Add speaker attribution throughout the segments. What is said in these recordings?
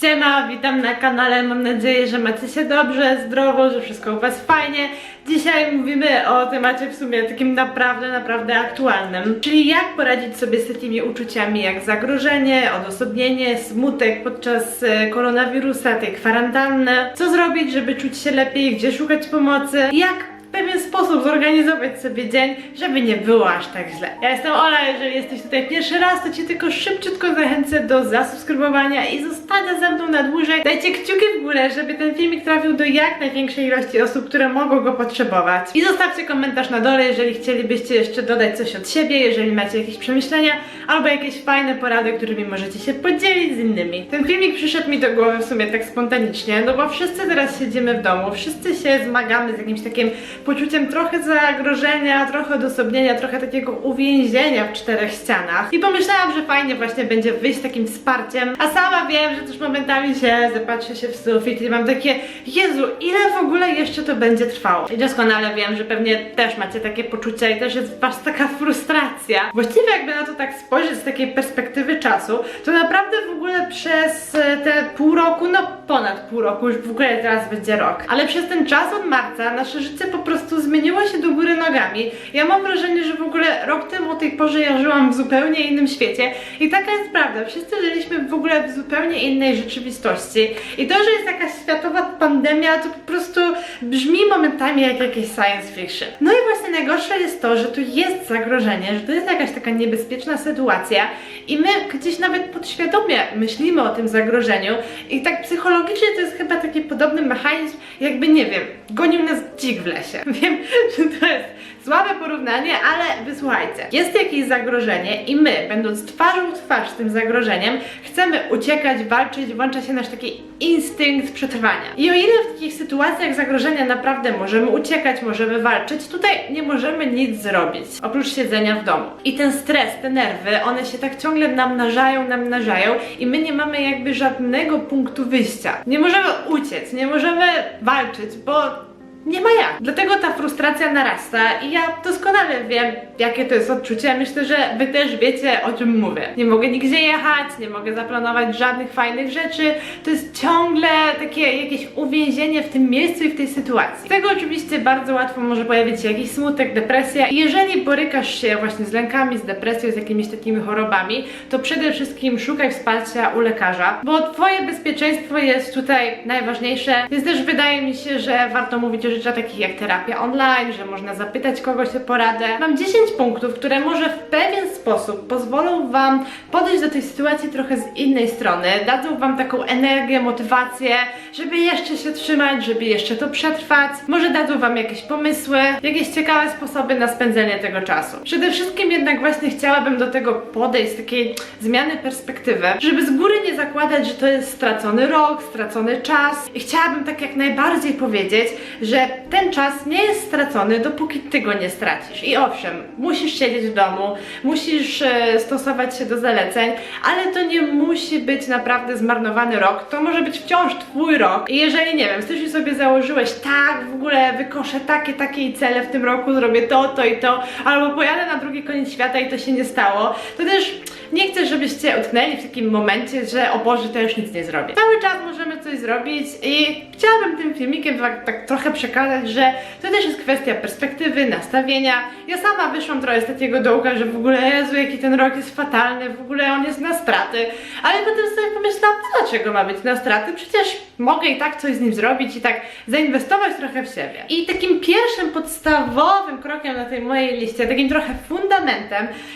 Speaker 1: Siema, witam na kanale, mam nadzieję, że macie się dobrze, zdrowo, że wszystko u was fajnie. Dzisiaj mówimy o temacie w sumie takim naprawdę, naprawdę aktualnym, czyli jak poradzić sobie z takimi uczuciami jak zagrożenie, odosobnienie, smutek podczas e, koronawirusa, tej kwarantanny, co zrobić, żeby czuć się lepiej, gdzie szukać pomocy, jak w pewien sposób zorganizować sobie dzień, żeby nie było aż tak źle. Ja jestem Ola, jeżeli jesteś tutaj pierwszy raz, to Cię tylko szybciutko zachęcę do zasubskrybowania i zostania ze mną na dłużej. Dajcie kciuki w górę, żeby ten filmik trafił do jak największej ilości osób, które mogą go potrzebować. I zostawcie komentarz na dole, jeżeli chcielibyście jeszcze dodać coś od siebie, jeżeli macie jakieś przemyślenia albo jakieś fajne porady, którymi możecie się podzielić z innymi. Ten filmik przyszedł mi do głowy w sumie tak spontanicznie, no bo wszyscy teraz siedzimy w domu, wszyscy się zmagamy z jakimś takim poczuciem trochę zagrożenia, trochę odosobnienia, trochę takiego uwięzienia w czterech ścianach. I pomyślałam, że fajnie właśnie będzie wyjść takim wsparciem, a sama wiem, że też momentami się zapatrzę się w sufit i mam takie, Jezu, ile w ogóle jeszcze to będzie trwało? I doskonale wiem, że pewnie też macie takie poczucia i też jest was taka frustracja. Właściwie jakby na to tak spojrzeć z takiej perspektywy czasu, to naprawdę w ogóle przez e, te pół roku, no ponad pół roku, już w ogóle teraz będzie rok, ale przez ten czas od marca nasze życie po prostu zmieniło się do góry nogami. Ja mam wrażenie, że w ogóle rok temu o tej porze ja żyłam w zupełnie innym świecie i taka jest prawda. Wszyscy żyliśmy w ogóle w zupełnie innej rzeczywistości i to, że jest jakaś światowa pandemia, to po prostu brzmi momentami jak jakieś science fiction. No i właśnie najgorsze jest to, że tu jest zagrożenie, że to jest jakaś taka niebezpieczna sytuacja i my gdzieś nawet podświadomie myślimy o tym zagrożeniu i tak psychologicznie to jest chyba taki podobny mechanizm, jakby nie wiem, gonił nas dzik w lesie. Wiem, to jest słabe porównanie, ale wysłuchajcie. Jest jakieś zagrożenie i my, będąc twarzą w twarz z tym zagrożeniem, chcemy uciekać, walczyć, włącza się nasz taki instynkt przetrwania. I o ile w takich sytuacjach zagrożenia naprawdę możemy uciekać, możemy walczyć, tutaj nie możemy nic zrobić, oprócz siedzenia w domu. I ten stres, te nerwy, one się tak ciągle namnażają, namnażają i my nie mamy jakby żadnego punktu wyjścia. Nie możemy uciec, nie możemy walczyć, bo nie ma jak. Dlatego ta frustracja narasta i ja doskonale wiem, jakie to jest odczucie. Myślę, że wy też wiecie, o czym mówię. Nie mogę nigdzie jechać, nie mogę zaplanować żadnych fajnych rzeczy. To jest ciągle takie jakieś uwięzienie w tym miejscu i w tej sytuacji. Z tego oczywiście bardzo łatwo może pojawić się jakiś smutek, depresja. I jeżeli borykasz się właśnie z lękami, z depresją, z jakimiś takimi chorobami, to przede wszystkim szukaj wsparcia u lekarza, bo twoje bezpieczeństwo jest tutaj najważniejsze. Więc też wydaje mi się, że warto mówić o rzeczach takich jak terapia online, że można zapytać kogoś o poradę. Mam 10 punktów, które może w pewien sposób pozwolą Wam podejść do tej sytuacji trochę z innej strony, dadzą Wam taką energię, motywację, żeby jeszcze się trzymać, żeby jeszcze to przetrwać. Może dadzą Wam jakieś pomysły, jakieś ciekawe sposoby na spędzenie tego czasu. Przede wszystkim jednak właśnie chciałabym do tego podejść z takiej zmiany perspektywy, żeby z góry nie zakładać, że to jest stracony rok, stracony czas. I chciałabym tak jak najbardziej powiedzieć, że ten czas nie jest stracony, dopóki ty go nie stracisz. I owszem, musisz siedzieć w domu, musisz e, stosować się do zaleceń, ale to nie musi być naprawdę zmarnowany rok. To może być wciąż twój rok. I jeżeli nie wiem, ty sobie założyłeś, tak, w ogóle wykoszę takie, takie cele w tym roku, zrobię to, to i to, albo pojadę na drugi koniec świata i to się nie stało, to też nie chcę, żebyście utknęli w takim momencie, że o Boże, to już nic nie zrobię. Cały czas możemy coś zrobić i chciałabym tym filmikiem tak, tak trochę przekazać, że to też jest kwestia perspektywy, nastawienia. Ja sama wyszłam trochę z takiego dołka, że w ogóle Jezu, jaki ten rok jest fatalny, w ogóle on jest na straty, ale potem sobie pomyślałam, no dlaczego ma być na straty? Przecież mogę i tak coś z nim zrobić i tak zainwestować trochę w siebie. I takim pierwszym podstawowym krokiem na tej mojej liście, takim trochę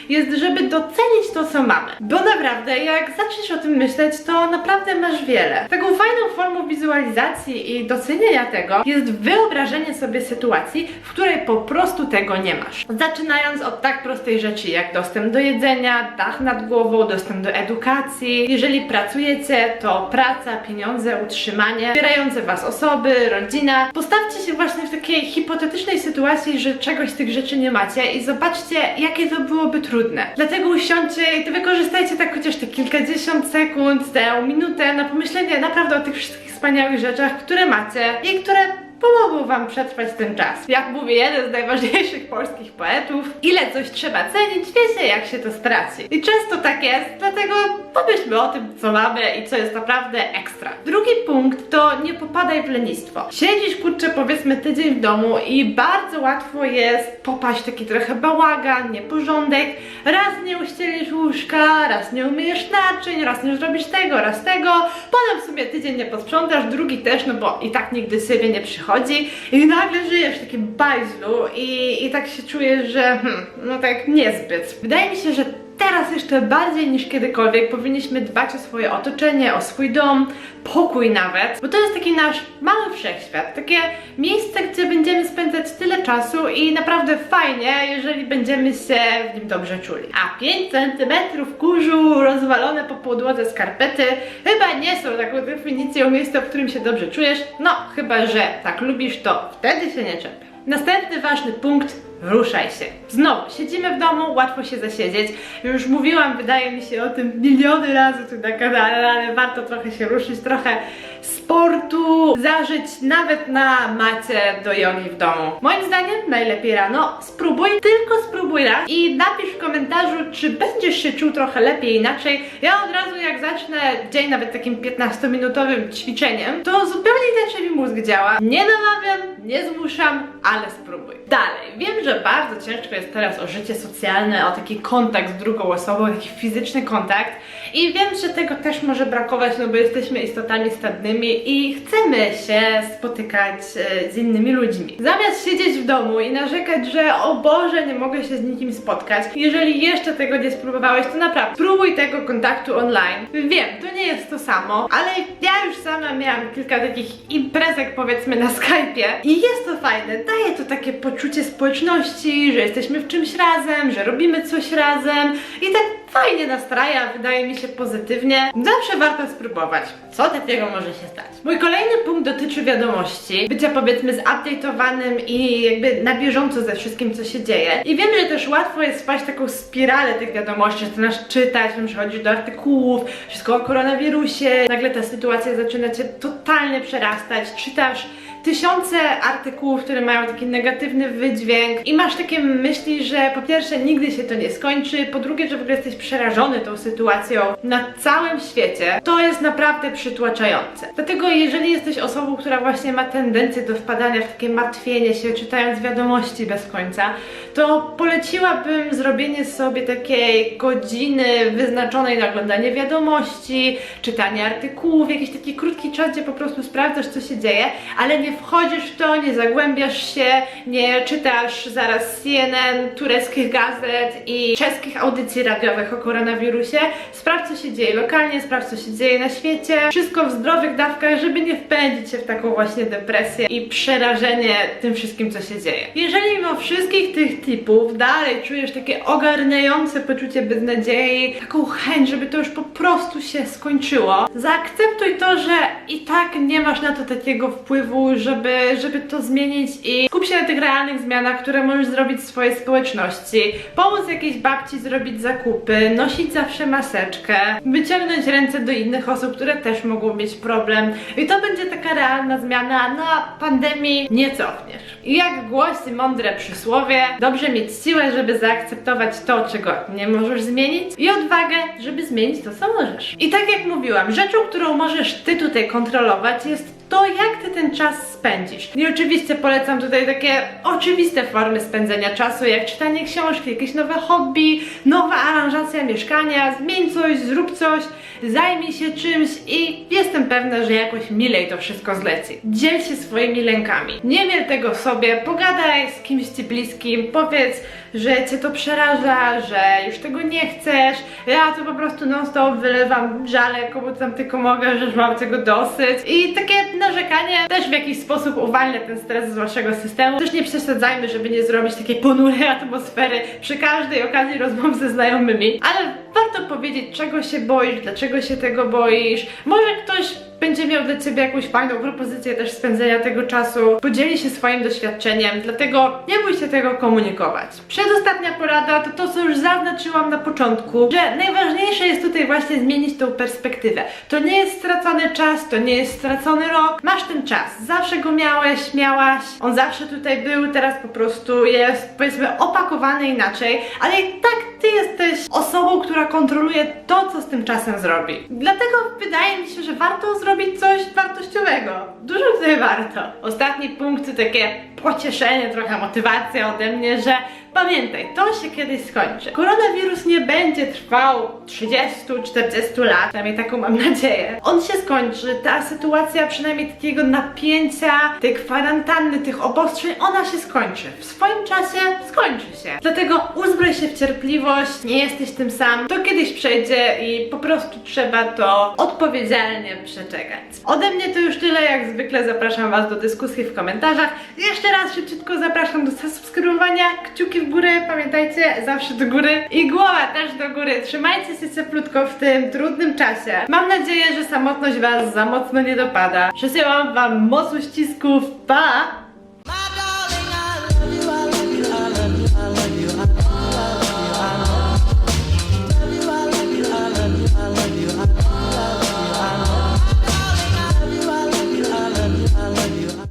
Speaker 1: jest, żeby docenić to, co mamy. Bo naprawdę, jak zaczniesz o tym myśleć, to naprawdę masz wiele. Taką fajną formą wizualizacji i docenienia tego jest wyobrażenie sobie sytuacji, w której po prostu tego nie masz. Zaczynając od tak prostej rzeczy jak dostęp do jedzenia, dach nad głową, dostęp do edukacji. Jeżeli pracujecie, to praca, pieniądze, utrzymanie, wspierające was osoby, rodzina. Postawcie się właśnie w takiej hipotetycznej sytuacji, że czegoś z tych rzeczy nie macie i zobaczcie, jakie to byłoby trudne. Dlatego usiądźcie i wykorzystajcie tak chociaż te kilkadziesiąt sekund, tę minutę na pomyślenie naprawdę o tych wszystkich wspaniałych rzeczach, które macie i które pomogą Wam przetrwać ten czas. Jak mówi jeden z najważniejszych polskich poetów, ile coś trzeba cenić, wiecie jak się to straci. I często tak jest, dlatego pomyślmy o tym, co mamy i co jest naprawdę ekstra. Drugi punkt to nie popadaj w lenistwo. Siedzisz, kurczę, powiedzmy tydzień w domu i bardzo łatwo jest popaść w taki trochę bałagan, nieporządek. Raz nie uścielisz łóżka, raz nie umyjesz naczyń, raz nie zrobisz tego, raz tego. Potem w sumie tydzień nie posprzątasz, drugi też, no bo i tak nigdy sobie nie przychodzi. I nagle żyjesz w takim bajzlu i, i tak się czujesz, że hmm, no tak niezbyt. Wydaje mi się, że Teraz jeszcze bardziej niż kiedykolwiek powinniśmy dbać o swoje otoczenie, o swój dom, pokój nawet, bo to jest taki nasz mały wszechświat, takie miejsce, gdzie będziemy spędzać tyle czasu i naprawdę fajnie, jeżeli będziemy się w nim dobrze czuli. A 5 cm kurzu rozwalone po podłodze skarpety chyba nie są taką definicją miejsca, w którym się dobrze czujesz, no chyba, że tak lubisz, to wtedy się nie czepię. Następny ważny punkt ruszaj się. Znowu, siedzimy w domu, łatwo się zasiedzieć. Już mówiłam, wydaje mi się o tym miliony razy tu na kanale, ale warto trochę się ruszyć, trochę sportu, zażyć nawet na macie do jogi w domu. Moim zdaniem najlepiej rano. Spróbuj, tylko spróbuj raz i napisz w komentarzu, czy będziesz się czuł trochę lepiej inaczej. Ja od razu jak zacznę dzień nawet takim 15-minutowym ćwiczeniem, to zupełnie inaczej mi mózg działa. Nie namawiam, nie zmuszam, ale spróbuj. Dalej, wiem, że bardzo ciężko jest teraz o życie socjalne, o taki kontakt z drugą osobą, taki fizyczny kontakt i wiem, że tego też może brakować, no bo jesteśmy istotami stadnymi i chcemy się spotykać e, z innymi ludźmi. Zamiast siedzieć w domu i narzekać, że o Boże, nie mogę się z nikim spotkać, jeżeli jeszcze tego nie spróbowałeś, to naprawdę spróbuj tego kontaktu online. Wiem, to nie jest to samo, ale ja już sama miałam kilka takich imprezek powiedzmy na Skype'ie i jest to fajne, daje to takie poczucie społeczności, że jesteśmy w czymś razem, że robimy coś razem i tak fajnie nastraja, wydaje mi się pozytywnie. Zawsze warto spróbować. Co takiego może się stać? Mój kolejny punkt dotyczy wiadomości, bycia powiedzmy zupdate'owanym i jakby na bieżąco ze wszystkim, co się dzieje. I wiem, że też łatwo jest wpaść w taką spiralę tych wiadomości, zaczynasz czytać, wiem, przechodzisz do artykułów, wszystko o koronawirusie, nagle ta sytuacja zaczyna cię totalnie przerastać, czytasz tysiące artykułów, które mają taki negatywny wydźwięk i masz takie myśli, że po pierwsze nigdy się to nie skończy, po drugie, że w ogóle jesteś przerażony tą sytuacją na całym świecie, to jest naprawdę przytłaczające. Dlatego jeżeli jesteś osobą, która właśnie ma tendencję do wpadania w takie martwienie się, czytając wiadomości bez końca, to poleciłabym zrobienie sobie takiej godziny wyznaczonej na oglądanie wiadomości, czytanie artykułów, jakiś taki krótki czas, gdzie po prostu sprawdzasz, co się dzieje, ale nie wchodzisz w to, nie zagłębiasz się, nie czytasz zaraz CNN, tureckich gazet i czeskich audycji radiowych o koronawirusie. Sprawdź, co się dzieje lokalnie, sprawdź, co się dzieje na świecie. Wszystko w zdrowych dawkach, żeby nie wpędzić się w taką właśnie depresję i przerażenie tym wszystkim, co się dzieje. Jeżeli mimo wszystkich tych tipów dalej czujesz takie ogarniające poczucie beznadziei, taką chęć, żeby to już po prostu się skończyło, zaakceptuj to, że i tak nie masz na to takiego wpływu, żeby, żeby to zmienić i skup się na tych realnych zmianach, które możesz zrobić w swojej społeczności. Pomóc jakiejś babci zrobić zakupy, nosić zawsze maseczkę, wyciągnąć ręce do innych osób, które też mogą mieć problem. I to będzie taka realna zmiana, na pandemii nie cofniesz. I jak głosi mądre przysłowie, dobrze mieć siłę, żeby zaakceptować to, czego nie możesz zmienić i odwagę, żeby zmienić to, co możesz. I tak jak mówiłam, rzeczą, którą możesz ty tutaj kontrolować jest to, jak ty ten czas spędzisz. I oczywiście polecam tutaj takie oczywiste formy spędzenia czasu, jak czytanie książki, jakieś nowe hobby, nowa aranżacja mieszkania, zmień coś, zrób coś, zajmij się czymś i jestem pewna, że jakoś milej to wszystko zleci. Dziel się swoimi lękami. Nie miel tego w sobie, pogadaj z kimś ci bliskim, powiedz, że cię to przeraża, że już tego nie chcesz. Ja to po prostu non stop wylewam żale, komu tam tylko mogę, że już mam tego dosyć. I takie narzekanie też w jakiś sposób uwalnia ten stres z waszego systemu. Też nie przesadzajmy, żeby nie zrobić takiej ponurej atmosfery przy każdej okazji rozmów ze znajomymi, ale warto powiedzieć, czego się boisz, dlaczego się tego boisz. Może ktoś będzie miał dla Ciebie jakąś fajną propozycję też spędzenia tego czasu, podzieli się swoim doświadczeniem, dlatego nie bój się tego komunikować. Przedostatnia porada to to, co już zaznaczyłam na początku, że najważniejsze jest tutaj właśnie zmienić tą perspektywę. To nie jest stracony czas, to nie jest stracony rok, masz ten czas, zawsze go miałeś, miałaś, on zawsze tutaj był, teraz po prostu jest powiedzmy opakowany inaczej, ale i tak ty jesteś osobą, która kontroluje to, co z tym czasem zrobi. Dlatego wydaje mi się, że warto zrobić coś wartościowego. Dużo tutaj warto. Ostatni punkt to takie pocieszenie, trochę motywacja ode mnie, że pamiętaj, to się kiedyś skończy. Koronawirus nie będzie trwał 30-40 lat, przynajmniej taką mam nadzieję. On się skończy, ta sytuacja przynajmniej takiego napięcia, tej kwarantanny, tych obostrzeń, ona się skończy. W swoim czasie skończy się. Dlatego uzbroj się w cierpliwość, nie jesteś tym sam, to kiedyś przejdzie i po prostu trzeba to odpowiedzialnie przeczekać. Ode mnie to już tyle, jak zwykle zapraszam Was do dyskusji w komentarzach. Jeszcze raz szybciutko zapraszam do subskrybowania, kciuki w górę, pamiętajcie, zawsze do góry i głowa też do góry. Trzymajcie się cieplutko w tym trudnym czasie. Mam nadzieję, że samotność Was za mocno nie dopada. Przesyłam Wam moc uścisków, pa!